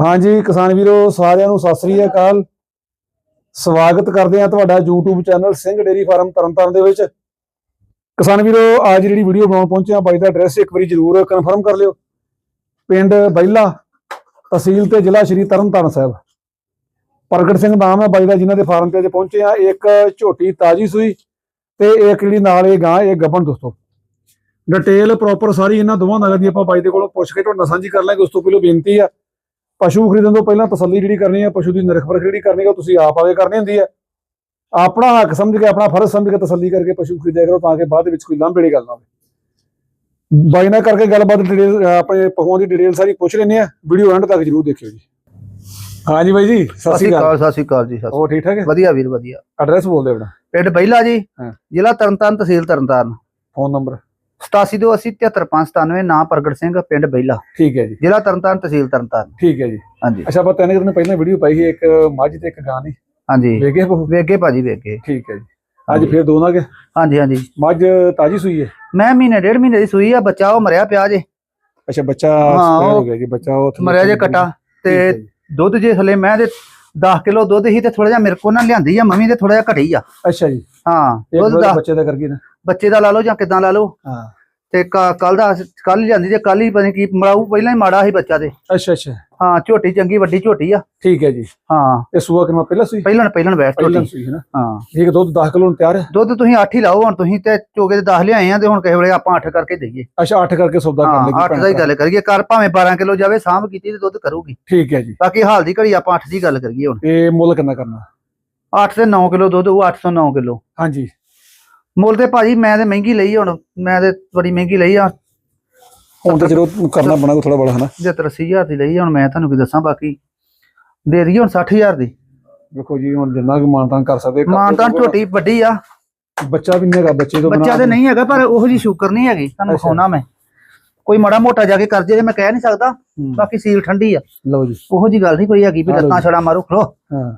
ਹਾਂਜੀ, ਕਿਸਾਨ ਵੀਰੋ, ਸਾਰਿਆਂ ਨੂੰ ਸਤਿ ਸ੍ਰੀ ਅਕਾਲ। ਸਵਾਗਤ ਕਰਦੇ ਆ ਤੁਹਾਡਾ YouTube channel Singh dairy farm Tarn Taran ਦੇ ਵਿੱਚ। ਕਿਸਾਨ ਵੀਰੋ ਅੱਜ ਜਿਹੜੀ ਵੀਡੀਓ ਬਣਾਉਣ ਪਹੁੰਚੇ ਆ ਬਾਈ ਦਾ ਐਡਰੈਸ ਇੱਕ ਵਾਰੀ ਜਰੂਰ ਕਨਫਰਮ ਕਰ ਲਿਓ। ਪਿੰਡ ਬੈਲਾ ਤਹਿਸੀਲ ਤੇ ਜ਼ਿਲ੍ਹਾ ਸ਼੍ਰੀ ਤਰਨਤਾਰਨ ਸਾਹਿਬ। ਪ੍ਰਗਟ ਸਿੰਘ ਨਾਮ ਹੈ ਬਾਈ ਦਾ, ਜਿਨ੍ਹਾਂ ਦੇ ਫਾਰਮ ਤੇ ਅੱਜ ਪਹੁੰਚੇ ਆ ਇੱਕ ਝੋਟੀ ਤਾਜੀ ਸੂਈ ਤੇ ਇੱਕ ਜਿਹੜੀ ਨਾਲ ਇਹ ਗਾਂ, ਇਹ ਗੱਬਣ ਦੋਸਤੋ। ਡਿਟੇਲ ਪ੍ਰੋਪਰ ਸਾਰੀ ਇਹਨਾਂ ਦੋਵਾਂ ਨਗਰ ਦੀ ਆਪਾਂ ਬਾਈ ਦੇ ਕੋਲੋਂ ਪੁੱਛ ਕੇ ਤੁਹਾਡੇ ਨਾਲ ਸਾਂਝੀ ਕਰ ਲਾਂਗੇ, ਉਸ ਤੋਂ ਪਹਿਲਾਂ ਬੇਨਤੀ ਆ ਪਸ਼ੂ ਖਰੀਦਣ ਤੋਂ ਪਹਿਲਾਂ ਤਸੱਲੀ ਜਿਹੜੀ ਕਰਨੀ ਹੈ ਪਸ਼ੂ ਦੀ ਨਿਰਖ ਪਰਖ ਜਿਹੜੀ ਕਰਨੀ ਹੈ ਤੁਸੀਂ ਆਪ ਆਗੇ ਕਰਨੀ ਹੁੰਦੀ ਹੈ। ਆਪਣਾ ਹੱਕ ਸਮਝ ਕੇ ਆਪਣਾ ਫਰਜ਼ ਸਮਝ ਕੇ ਤਸੱਲੀ ਕਰਕੇ ਪਸ਼ੂ ਖਰੀਦਿਆ ਕਰੋ ਤਾਂ ਕਿ ਬਾਅਦ ਵਿੱਚ ਕੋਈ ਲਾਂਭੇ ਵਾਲੀ ਗੱਲ ਨਾ ਹੋਵੇ। ਬਾਈ ਨਾਲ ਕਰਕੇ ਗੱਲਬਾਤ ਡਿਟੇਲ ਆਪਣੇ ਪਸ਼ੂਆਂ ਦੀ ਡਿਟੇਲ ਸਾਰੀ ਪੁੱਛ ਲੈਂਦੇ ਆ ਵੀਡੀਓ ਐਂਡ ਤੱਕ ਜਰੂਰ ਦੇਖਿਓ ਜੀ। ਹਾਂਜੀ ਬਾਈ ਜੀ ਸਤਿ ਸ਼੍ਰੀ ਅਕਾਲ। ਸਤਿ ਸ਼੍ਰੀ ਅਕਾਲ ਜੀ ਸਤਿ ਹੋਰ ਠੀਕ ਠਾਕ ਹੈ। ਵਧੀਆ ਵੀਰ ਵਧੀਆ। ਐਡਰੈਸ ਬੋਲਦੇ ਆਪਣਾ। ਪਿੰਡ ਬਹਿਲਾ ਜੀ ਹਾਂ। ਜ਼ਿਲ੍ਹਾ ਤਰਨਤਾਰਨ ਤਹਿਸੀਲ ਤਰਨਤਾਰਨ। ਫੋਨ ਨੰਬਰ 8728735597 ਨਾਂ ਪ੍ਰਗਟ ਸਿੰਘ ਪਿੰਡ ਬਹਿਲਾ ਠੀਕ ਹੈ ਜੀ। ਜ਼ਿਲ੍ਹਾ ਤਰਨਤਾਰਨ ਤਹਿਸੀਲ ਤਰਨਤਾਰਨ। ਠੀਕ ਹੈ ਜੀ। ਹਾਂਜੀ। ਅੱਛਾ ਆਪਾਂ ਤਿੰਨ ਦਿਨ ਪਹਿਲਾਂ ਵੀਡੀਓ ਪਾਈ ਸੀ ਇੱਕ ਮੱਝ ਤੇ ਇੱਕ ਗਾਂ ਦੀ। ਹਾਂਜੀ। ਪਸ਼ੂ ਵੇਗੇ ਭਾਜੀ ਵੇਗੇ ਠੀਕ ਹੈ ਜੀ। ਅੱਜ ਫਿਰ ਦੋ ਨਾ ਗਏ ਹਾਂਜੀ ਹਾਂਜੀ। ਮੱਝ ਤਾਜੀ ਸੂਈ ਹੈ? ਮੈਂ ਮਹੀਨੇ ਡੇਢ ਮਹੀਨੇ ਦੀ ਸੂਈ ਆ ਬੱਚਾ ਉਹ ਮਰਿਆ ਪਿਆ ਜੇ। ਅੱਛਾ ਬੱਚਾ ਹਾਂ, ਗਿਆ ਜੀ ਬੱਚਾ ਉਹ ਥੱਲੇ ਮਰਿਆ ਜੇ ਕਟਾ ਤੇ। ਦੁੱਧ ਜੇ ਹਲੇ ਮੈਂ ਤੇ 10 ਕਿਲੋ ਦੁੱਧ ਹੀ ਤੇ ਥੋੜਾ ਜਿਹਾ ਮੇਰੇ ਕੋਲ ਨਾ ਲਿਆਂਦੀ ਆ ਮੰਮੀ ਦੇ ਥੋੜਾ ਜਿਹਾ ਘਟੀ ਆ। ਅੱਛਾ ਜੀ। ਹਾਂ ਦੁੱਧ ਦਾ ਬੱਚੇ ਦਾ ਕਰ ਗਈ ਨਾ। ਬੱਚੇ ਦਾ ਲਾ ਲਓ ਜਾਂ ਕਿਦਾਂ ਲਾ ਲਓ। ਹਾਂ। ਤੇ ਕੱਲ ਦਾ ਕੱਲ ਲਿਆਂਦੀ ਤੇ ਕੱਲ ਹੀ ਪਤਾ ਕੀ ਮਰਾਊ ਪਹਿਲਾਂ ਹੀ ਮਾੜਾ ਸੀ ਬੱਚਾ ਤੇ। ਅੱਛਾ ਅੱਛਾ। ਹਾਂ ਝੋਟੀ ਚੰਗੀ ਵੱਡੀ ਝੋਟੀ ਆ। ਠੀਕ ਹੈ ਜੀ। ਹਾਂ। ਇਹ ਸੂਆ ਕਿੰਨਾ ਪਹਿਲਾਂ ਸੂਈ? ਪਹਿਲਾਂ ਪਹਿਲਾਂ ਬੈਠ ਝੋਟੀ। ਸੂਈ ਹੈ ਨਾ। ਹਾਂ। ਠੀਕ ਦੁੱਧ 10 ਕਿਲੋ ਨੂੰ ਤਿਆਰ ਹੈ? ਦੁੱਧ ਤੁਸੀਂ 8 ਹੀ ਲਾਓ ਹੁਣ ਤੁਸੀਂ ਤੇ ਚੋਗੇ ਦੇ 10 ਲਿਆਏ ਆ ਤੇ ਹੁਣ ਕਿਸੇ ਵੇਲੇ ਆਪਾਂ 8 ਕਰਕੇ ਦਈਏ। ਅੱਛਾ 8 ਕਰਕੇ ਸੌਦਾ ਕਰ ਹਾਂ ਲੇਗੀ 8 ਦਾ ਹੀ ਗੱਲ ਕਰੀਏ ਕਰ ਭਾਵੇਂ 12 ਕਿਲੋ ਜਾਵੇ ਸਾਂਭ ਕੀਤੀ ਤੇ ਦੁੱਧ ਕਰੂਗੀ। ਠੀਕ ਹੈ ਜੀ। ਬਾਕੀ ਹਾਲ ਦੀ ਘੜੀ ਆਪਾਂ 8 ਦੀ ਗੱਲ ਕਰੀਏ ਹੁਣ। ਇਹ ਮੁੱਲ ਕਿੰਨਾ ਕਰਨਾ? 8 ਤੇ 9 ਕਿਲੋ ਦੁੱਧ ਉਹ 809 ਕਿਲੋ। ਹਾਂਜੀ। ਮੁੱਲ ਤੇ ਭਾਜੀ ਮੈਂ ਤੇ ਮਹਿੰਗੀ ਲਈ ਹੁਣ ਮੈਂ ਤੇ ਬੜੀ ਮਹਿੰਗੀ ਲਈ ਆ। ਹੁਣ ਤਾਂ ਜਦੋਂ ਕਰਨਾ ਬਣਾ ਕੋ ਥੋੜਾ ਬੜਾ ਹਨਾ। 70000 ਦੀ ਲਈ ਹੁਣ ਮੈਂ ਤੁਹਾਨੂੰ ਕੀ ਦੱਸਾਂ ਬਾਕੀ। ਦੇ ਦਈਏ ਹੁਣ 60000 ਦੀ। ਵੇਖੋ ਜੀ ਹੁਣ ਜਿੰਨਾ ਕੁ ਮਾਨਤਾਨ ਕਰ ਸਕਦੇ ਮਾਨਤਾਂ। ਝੋਟੀ ਵੱਡੀ ਆ। ਬੱਚਾ ਵੀ ਨਹੀਂ ਹੈਗਾ ਬੱਚੇ ਤੋਂ ਬੱਚਾ ਤੇ ਨਹੀਂ ਹੈਗਾ ਪਰ ਉਹੋ ਜੀ ਸ਼ੂਗਰ ਨਹੀਂ ਹੈਗੀ ਤੁਹਾਨੂੰ ਅੱਛਾ। ਵਿਖਾਉਣਾ ਮੈਂ। ਕੋਈ ਮਾੜਾ ਮੋਟਾ ਜਾ ਕੇ ਕਰ ਜੇ ਤੇ ਮੈਂ ਕਹਿ ਨਹੀਂ ਸਕਦਾ ਬਾਕੀ ਸੀਲ ਠੰਡੀ ਆ। ਲਓ ਜੀ। ਉਹੋ ਜੀ ਗੱਲ ਨਹੀਂ ਕੋਈ ਹੈਗੀ ਵੀ ਲੱਤਾਂ ਛੜਾ ਮਾਰੋ ਖਲੋ। ਹਾਂ।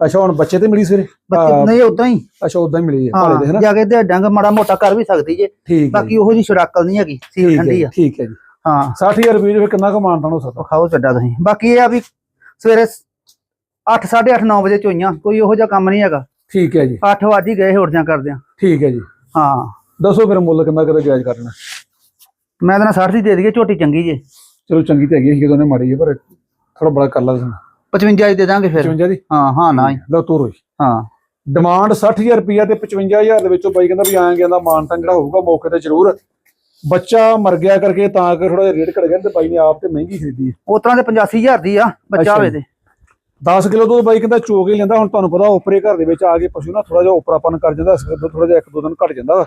ਅੱਛਾ ਹੁਣ ਬੱਚੇ ਤੇ ਮਿਲੀ ਸਵੇਰੇ? ਬੱਚੇ ਨਹੀਂ ਉਦਾਂ ਹੀ। ਅੱਛਾ ਉਦਾਂ ਹੀ ਮਿਲੀ ਹੈ ਭਾਲੇ ਦੇ ਹਨਾ? ਜਾ ਕੇ ਤੇ ਡੰਗ ਮਾੜਾ ਮੋਟਾ ਕਰ ਵੀ ਸਕਦੀ ਜੇ। ਬਾਕੀ ਉਹੋ ਜੀ ਛੜਾਕਲ ਨਹੀਂ ਹੈਗੀ ਸੀਲ ਠੰਡੀ ਆ। ਠੀਕ ਹੈ ਜੀ। ਹਾਂ। 60000 ਰੁਪਏ ਫਿਰ ਕਿੰਨਾ ਕੁ ਮਾਨਤਾਨ ਹੋ ਸਕਦਾ ਖਾਓ ਛੱਡਾ ਤੁਸੀਂ। ਬਾਕੀ ਇਹ ਆ ਵੀ ਸਵੇਰੇ 8 8:30 9 ਵਜੇ ਚੋਈਆਂ ਕੋਈ ਉਹੋ ਜਿਹਾ ਕੰਮ ਨਹੀਂ ਹੈਗਾ। ਠੀਕ ਹੈ ਜੀ। 8 ਵਜੇ ਹੀ ਗਏ ਹੋੜਦਿਆਂ ਕਰਦਿਆਂ ਠੀਕ ਹੈ ਜੀ। ਹਾਂ। ਦੱਸੋ ਫਿਰ ਮੁੱਲ ਕਿੰਨਾ ਕਦੇ ਜਾਇਜ਼ ਕਰਨਾ? ਮੈਂ ਤਾਂ 60 ਦੀ ਦੇ ਦਈਏ ਝੋਟੀ ਚੰਗੀ ਜੇ। ਚਲੋ ਚੰਗੀ ਤੇ ਹੈਗੀ ਹੈ ਕਿਦੋਂ ਨੇ ਮਾੜੀ ਹੈ ਪਰ ਥੋੜਾ ਬੜਾ ਕਰ ਲਾ ਤੁਸੀਂ। 55 ਦੀ ਦੇ ਦਾਂਗੇ ਫਿਰ। 55 ਦੀ? ਹਾਂ ਹਾਂ ਨਾ ਹੀ ਲਓ ਤੋਰੋ ਜੀ। ਹਾਂ। ਡਿਮਾਂਡ 60000 ਰੁਪਿਆ ਤੇ 55000 ਦੇ ਵਿੱਚੋਂ ਬਾਈ ਕਹਿੰਦਾ ਵੀ ਆਂ ਗਿਆ ਦਾ ਮਾਨਤਾਨ ਜਿਹੜਾ ਹੋਊਗਾ ਮੌਕੇ ਤੇ ਜ਼ਰੂਰ। ਬੱਚਾ ਮਰ ਗਿਆ ਕਰਕੇ ਤਾਂ ਕਿ ਥੋੜਾ ਜਿਹਾ ਰੇਟ ਘਟ ਗਿਆ ਤੇ ਬਾਈ ਨੇ ਆਪ ਤੇ ਮਹਿੰਗੀ ਖਰੀਦੀ ਹੈ। ਉਸ ਤਰ੍ਹਾਂ ਦੇ 85000 ਦੀ ਆ ਬੱਚਾ ਹੋਵੇ। ਤੇ। 10 ਕਿਲੋ ਦੁੱਧ ਬਾਈ ਕਹਿੰਦਾ ਚੋਗ ਹੀ ਲੈਂਦਾ ਹੁਣ ਤੁਹਾਨੂੰ ਪਤਾ ਉਪਰੇ ਘਰ ਦੇ ਵਿੱਚ ਆ ਕੇ ਪਸ਼ੂ ਨਾ ਥੋੜਾ ਜਿਹਾ ਉਪਰਾਪਨ ਕਰ ਜਾਂਦਾ ਇਸ ਕਰਕੇ ਥੋੜਾ ਜਿਹਾ ਇੱਕ ਦੋ ਦਿਨ ਘਟ ਜਾਂਦਾ।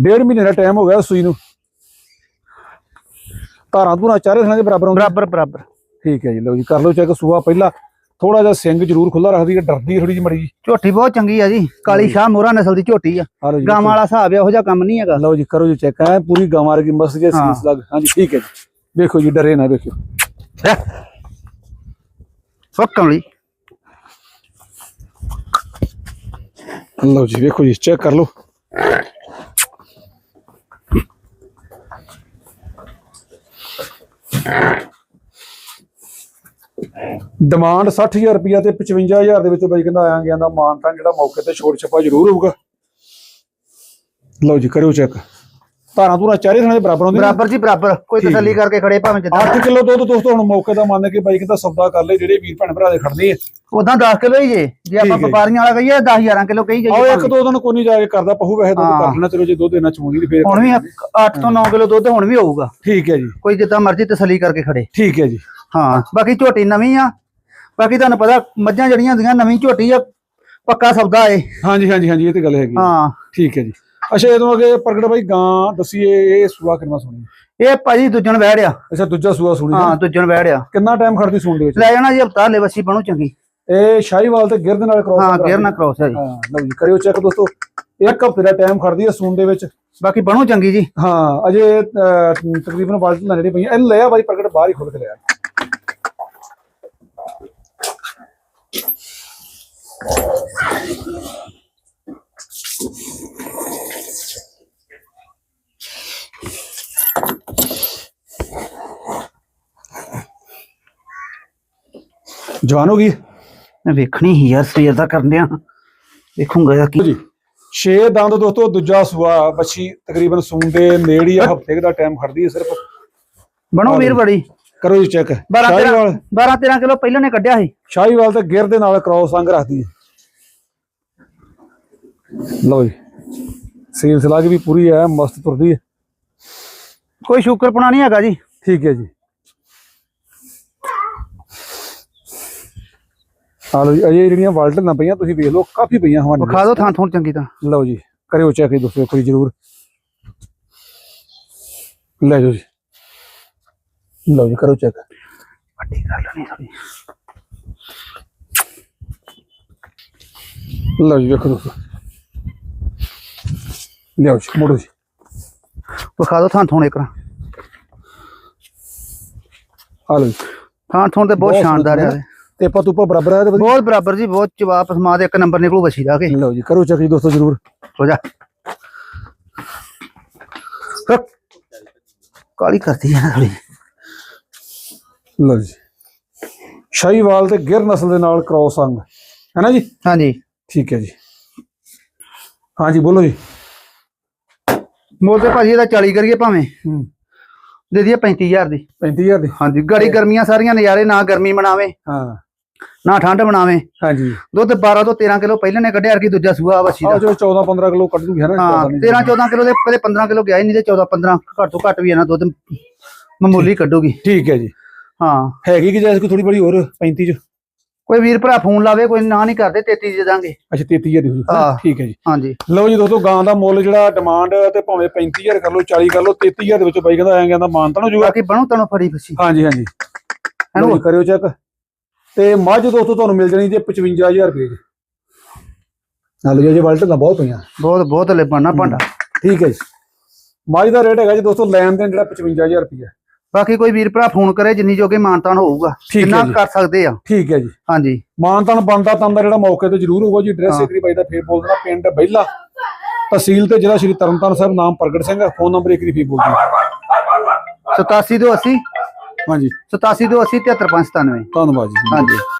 ਡੇਢ ਮਹੀਨੇ ਦਾ ਟਾਈਮ ਹੋ ਗਿਆ ਸੂਈ ਨੂੰ। ਧਾਰਾਂ ਧੂਰਾਂ ਚਾਰੇ ਥਾਂ ਦੇ ਬਰਾਬਰ ਬਰਾਬਰ ਬਰਾਬਰ। ਠੀਕ ਹੈ ਜੀ ਲਓ ਜੀ ਕਰ ਲਓ ਚੈੱਕ ਸੂਆ ਪਹਿਲਾਂ। ਥੋੜਾ ਜਿਹਾ ਸਿੰਘ ਜ਼ਰੂਰ ਖੁੱਲਾ ਰੱਖਦੀ ਹੈ ਡਰਦੀ ਥੋੜੀ ਜਿਹੀ ਮੜੀ ਜੀ। ਝੋਟੀ ਬਹੁਤ ਚੰਗੀ ਆ ਜੀ ਕਾਲੀ ਸ਼ਾਹ ਮੋਹਰਾ ਨਸਲ ਦੀ ਝੋਟੀ ਆ। ਆ ਲਓ ਜੀ ਗਾਵਾਂ ਵਾਲਾ ਹਿਸਾਬ ਆ ਉਹੋ ਜਿਹਾ ਕੰਮ ਨਹੀਂ ਹੈਗਾ। ਲਓ ਜੀ ਕਰੋ ਜੀ ਚੈੱਕ ਹੈ ਪੂਰੀ ਗਾਂ ਵਰਗੀ ਮਸਤ ਜੇ ਹਾਂ। ਸੀਸ ਲੱਗ ਹਾਂਜੀ ਠੀਕ ਹੈ ਜੀ। ਵੇਖੋ ਜੀ ਡਰੇ ਨਾ ਵੇਖਿਓ। ਫੱਕਣ ਲਈ। ਲਓ ਜੀ ਵੇਖੋ ਜੀ ਚੈੱਕ ਕਰ ਲਓ। ਡਿਮਾਂਡ 60000 ਰੁਪਿਆ ਤੇ 55000 ਦੇ ਵਿੱਚ ਬਾਈ ਕਹਿੰਦਾ ਆਇਆ ਗਿਆ ਦਾ ਮਾਨਤਾ ਜਿਹੜਾ ਮੌਕੇ ਤੇ ਛੋਟ ਛਪਾ ਜ਼ਰੂਰ ਹੋਊਗਾ। ਲਓ ਜੀ ਕਰਿਓ ਚੈੱਕ ਧਾਰਾਂ ਧੂਰਾਂ ਚਾਰੇ ਥਾਂ ਦੇ ਬਰਾਬਰ ਹੁੰਦੇ ਬਰਾਬਰ ਜੀ ਬਰਾਬਰ। ਕੋਈ ਤਸੱਲੀ ਕਰਕੇ ਖੜੇ ਭਾਵੇਂ ਜਿੱਦਾਂ 8 ਕਿਲੋ ਦੁੱਧ ਦੋਸਤੋ ਹੁਣ ਮੌਕੇ ਦਾ ਮੰਨ ਕੇ ਬਾਈ ਕਹਿੰਦਾ ਸੌਦਾ ਕਰ ਲੈ ਜਿਹੜੇ ਵੀਰ ਭੈਣ ਭਰਾ ਦੇ ਖੜਦੇ ਆ। ਉਦਾਂ 10 ਕਿਲੋ ਹੀ ਜੇ। ਜੇ ਆਪਾਂ। ਵਪਾਰੀਆਂ ਵਾਲਾ ਕਹੀਏ 10 11 ਕਿਲੋ ਕਹੀ ਆਓ ਜਾਈਏ ਇੱਕ ਦੋ ਦਿਨ ਕੋਈ ਨਹੀਂ ਜਾ ਕੇ ਕਰਦਾ ਪਹੂ ਵੈਸੇ ਦੁੱਧ। ਕਰ ਲੈਣਾ ਚਲੋ ਜੇ ਦੁੱਧ ਇਹਨਾਂ ਚੋਂਦੀ ਤੇ ਫੇਰ ਹੁਣ ਵੀ 8 ਤੋਂ 9 ਕਿਲੋ ਦੁੱਧ ਹੁਣ ਵੀ ਹੋਊਗਾ। ਠੀਕ ਹੈ ਜੀ। ਕੋਈ ਜਿੱਦਾਂ ਮਰਜ਼ੀ ਤਸੱਲੀ ਕਰਕੇ ਖੜੇ। ਠੀਕ ਹੈ ਜੀ। ਹਾਂ ਬਾਕੀ ਝੋਟੀ ਨਵੀਂ ਆ ਬਾਕੀ ਤੁਹਾਨੂੰ ਪਤਾ ਮੱਝਾਂ ਜਿਹੜੀਆਂ ਹੁੰਦੀਆਂ ਨਵੀਂ ਝੋਟੀ ਆ ਪੱਕਾ ਸੌਦਾ ਏ। ਹਾਂਜੀ ਹਾਂਜੀ ਹਾਂਜੀ ਇਹ ਤੇ ਗੱਲ ਹੈਗੀ ਹੈ। ਹਾਂ। ਠੀਕ ਹੈ ਜੀ। ਅੱਛਾ ਇਹ ਤੋਂ ਅੱਗੇ ਪ੍ਰਗਟ ਬਾਈ ਗਾਂ ਦਸੀਏ ਇਹ ਸੂਆ ਕਿੰਨਾ ਸੁਣੀ ਇਹ ਭਾਜੀ ਦੂਜਣ ਵਹਿੜਿਆ ਅੱਛਾ ਦੂਜਾ ਸੂਆ ਸੁਣੀ ਹਾਂ ਦੂਜਣ ਵਹਿੜਿਆ ਕਿੰਨਾ ਟਾਈਮ ਖੜਦੀ ਸੂਣ ਦੇ ਵਿੱਚ? ਲੈ ਜਾਣਾ ਜੀ ਹਫਤਾ ਲੈ ਵਸੀ ਬਣੂ ਚੰਗੀ। ਇਹ ਸ਼ਾਹੀਵਾਲ ਤੇ ਗਿਰਦ ਨਾਲ ਕ੍ਰੋਸ ਹਾਂ ਗੇਰ ਨਾ ਕ੍ਰੋਸ ਹੈ ਜੀ। ਹਾਂ ਲਓ ਜੀ ਕਰਿਓ ਚੈੱਕ ਦੋਸਤੋ। ਇੱਕ ਹਫ਼ਤੇ ਦਾ ਟਾਈਮ ਖੜਦੀ ਹੈ ਸੂਣ ਦੇ ਵਿੱਚ। ਬਾਕੀ ਬਣੂ ਚੰਗੀ ਜੀ। ਹਾਂ ਅਜੇ ਅਹ, ਤਕਰੀਬਨ ਬਾਲਟੀਆਂ ਜਿਹੜੀ ਪਈਆਂ ਇਹ ਲਿਆ ਬਾਈ ਪ੍ਰਗਟ ਬਾਹਰ ਹੀ ਖੁੱਲ ਕੇ ਲਿਆ ਜਵਾਨ ਹੋ ਗਈ? ਮੈਂ ਵੇਖਣੀ ਹੀ ਯਾਰ ਸਵੇਰ ਦਾ ਕਰਨਿਆ ਵੇਖੂੰਗਾ ਇਹਦਾ ਕੀ ਜੀ ਛੇ ਦੰਦ ਦੋਸਤੋ ਦੂਜਾ ਸੂਆ ਬੱਚੀ ਤਕਰੀਬਨ ਸੂਣ ਦੇ ਨੇੜੇ ਹੀ ਆ ਹਫ਼ਤੇ ਦਾ ਟਾਈਮ ਖੜਦੀ ਹੈ ਸਿਰਫ। ਬਣੋ ਵੀਰ ਬੜੀ ਕਰੋ ਜੀ ਚੈੱਕ 12 ਸ਼ਾਹੀਵਾਲ 12 13 ਕਿਲੋ ਪਹਿਲਾਂ ਨੇ ਕੱਢਿਆ ਸੀ। ਸ਼ਾਹੀਵਾਲ ਤੇ ਗਿਰ ਦੇ ਨਾਲ ਕ੍ਰੋਸ ਅੰਗ ਰੱਖਦੀ ਹੈ ਲਓ ਜੀ ਸੀਲ ਸਲਾਗ ਵੀ ਪੂਰੀ ਹੈ ਮਸਤ ਤੁਰਦੀ ਹੈ। ਕੋਈ ਸ਼ੁਕਰਪੁਣਾ ਨਹੀਂ ਹੈਗਾ ਜੀ। ਠੀਕ ਹੈ ਜੀ। ਆ ਲਓ ਜੀ ਅਜੇ ਜਿਹੜੀਆਂ ਵਾਲਟ ਨਾ ਪਈਆਂ ਤੁਸੀਂ ਵੇਖ ਲਓ ਕਾਫੀ ਪਈਆਂ ਹਵਾਨੇ ਵਿਖਾ ਦਿਓ ਥਾਂ ਥੋਂ ਚੰਗੀ ਤਾਂ ਲਓ ਜੀ ਕਰਿਓ ਚੈੱਕ ਜੀ ਦੋਸਤੋ ਵਾਰੀ ਜ਼ਰੂਰ। ਲੈ ਜਾਓ ਜੀ। ਲਓ ਜੀ ਕਰੋ ਚੈੱਕ ਵੱਡੀ ਕਰ ਲੈਣੀ ਥੋੜੀ ਲਓ ਜੀ ਵੇਖੋ ਦੋਸਤੋ ਲਿਆਓ ਜੀ ਮੋੜੋ ਜੀ। ਵਿਖਾ ਦਿਓ ਥਾਂ ਥੋਂ ਇੱਕ ਆ ਲਓ ਜੀ। ਥਾਂ ਥੋਂ ਤੇ ਬਹੁਤ ਸ਼ਾਨਦਾਰ ਹੈ ਤੇ ਬਰਾਬਰ ਹੈ ਤੇ ਵਧੀਆ। ਬਹੁਤ ਬਰਾਬਰ ਜੀ ਬਹੁਤ ਜਵਾਬ ਪਸਮਾ ਦੇ ਇੱਕ ਨੰਬਰ ਨਿਕਲੂ ਵਛੀ ਦਾ ਕੇ। ਲਓ ਜੀ ਕਰੋ ਚੈੱਕ ਜੀ ਦੋਸਤੋ ਜ਼ਰੂਰ। ਹੋ ਜਾ। ਕਾਲੀ ਕਰਦੀ ਹੈ ਥੋੜੀ ਲਓ ਜੀ। ਸ਼ਾਹੀਵਾਲ ਤੇ ਗਿਰ ਨਸਲ ਦੇ ਨਾਲ ਕ੍ਰੋਸ ਅੰਗ। ਹੈ ਨਾ ਜੀ? ਹਾਂਜੀ। ਠੀਕ ਹੈ ਜੀ। ਹਾਂਜੀ ਬੋਲੋ ਜੀ। ਮੋਲ ਤੇ ਭਾਜੀ ਇਹਦਾ 40 ਕਰੀਏ ਭਾਵੇਂ। ਹੂੰ। ਦੇ ਦਈਏ 35000 ਦੀ। 35000 ਦੀ। ਹਾਂਜੀ ਗੜੀ ਗਰਮੀਆਂ ਸਾਰੀਆਂ ਨਜ਼ਾਰੇ ਨਾ ਗਰਮੀ ਮਨਾਵੇ ਹਾਂ। ਨਾ ਠੰਡ ਮਨਾਵੇ। ਹਾਂਜੀ ਦੁੱਧ 12 ਤੋਂ 13 ਕਿਲੋ ਪਹਿਲਾਂ ਨੇ ਕੱਢਿਆ ਅਰਕੀ ਦੂਜਾ ਸੂਆ ਵਛੀ ਦਾ। ਜੋ 14 15 ਕਿਲੋ ਕੱਢ ਦੂਗੀ ਹੈ ਨਾ ਹਾਂ 14 ਨਹੀਂ 13 14 ਕਿਲੋ ਦੇ ਪਹਿਲੇ 15 ਕਿਲੋ ਗਿਆ ਹੀ ਨਹੀਂ ਤੇ 14 15 ਘੱਟ ਤੋਂ ਘੱਟ ਵੀ ਹੈ ਨਾ ਦੁੱਧ ਮਾਮੂਲੀ ਕੱਢੂਗੀ। ਠੀਕ ਹੈ ਜੀ। ਹਾਂ। ਹੈਗੀ ਕਿ ਜੈਸ ਕੋਈ ਥੋੜੀ ਬੜੀ ਹੋਰ 35 ਚ? ਕੋਈ ਵੀਰ ਭਰਾ ਫੋਨ ਲਾਵੇ ਕੋਈ ਨਾ ਨਹੀਂ ਕਰਦੇ 33 ਦੇ ਦਾਂਗੇ। ਅੱਛਾ 33000 ਦੀ ਹਾਂ। ਠੀਕ ਹੈ ਜੀ। ਹਾਂਜੀ। ਲਓ ਜੀ ਦੋਸਤੋ ਗਾਂ ਦਾ ਮੁੱਲ ਜਿਹੜਾ ਡਿਮਾਂਡ ਤੇ ਭਾਵੇਂ 35000 ਕਰ ਲਓ 40 ਕਰ ਲਓ 33000 ਦੇ ਵਿੱਚ ਬਾਈ ਕਹਿੰਦਾ ਐਂ ਕਹਿੰਦਾ ਮਾਨਤਾ ਨੂੰ ਜੂਗਾ ਬਾਕੀ ਬਣੋ ਤੈਨੂੰ ਫੜੀ ਫਸੀ ਹਾਂਜੀ ਹਾਂਜੀ। ਜੀ, ਕਰਿਓ ਚੈੱਕ ਤੇ ਮੱਝ ਦੋਸਤੋ ਤੁਹਾਨੂੰ ਮਿਲ ਜਣੀ ਜੇ 55000 ਰੁਪਏ ਦੀ ਨਾਲ ਜੀ ਵਲਟ ਤਾਂ ਬਹੁਤ ਪਈਆਂ ਬਹੁਤ ਬਹੁਤ ਲੈ ਬਣਨਾ ਭਾਂਡਾ। ਠੀਕ ਹੈ ਜੀ। ਮੱਝ ਦਾ ਰੇਟ ਹੈਗਾ ਜੀ ਦੋਸਤੋ ਲੈਣ ਦੇਣ ਜਿਹੜਾ 55000 ਰੁਪਏ ਬਾਕੀ ਕੋਈ ਵੀਰ ਭਰਾ ਫੋਨ ਕਰੇ ਜਿੰਨੀ ਜੋਗੇ ਮਾਨਤਾਨ ਹੋਊਗਾ ਜਿੰਨਾ। ਕਰ ਸਕਦੇ ਆ। ਠੀਕ ਹੈ ਜੀ। ਹਾਂਜੀ। ਮਾਨਤਨ ਬੰਦਾ ਤਾਂ ਦਾ ਜਿਹੜਾ ਮੌਕੇ ਤੇ ਜ਼ਰੂਰ ਹੋਊਗਾ ਜੀ ਡਰੈਸ ਹਾਂ। ਇਕਰੀ ਬਾਈ ਦਾ ਫੇਰ ਬੋਲ ਦੇਣਾ ਪਿੰਡ ਬਹਿਲਾ। ਤਹਿਸੀਲ ਤੇ ਜ਼ਿਲ੍ਹਾ ਸ਼੍ਰੀ ਤਰਨਤਾਰਨ ਸਾਹਿਬ ਨਾਮ ਪ੍ਰਗਟ ਸਿੰਘ ਹੈ ਫੋਨ ਨੰਬਰ ਇਕਰੀ ਫੇਰ ਬੋਲ ਦੇਣਾ। 87 ਤੋਂ 80 ਹਾਂਜੀ। 87 ਤੋਂ 80 73597 ਧੰਨਵਾਦ ਜੀ। ਹਾਂਜੀ।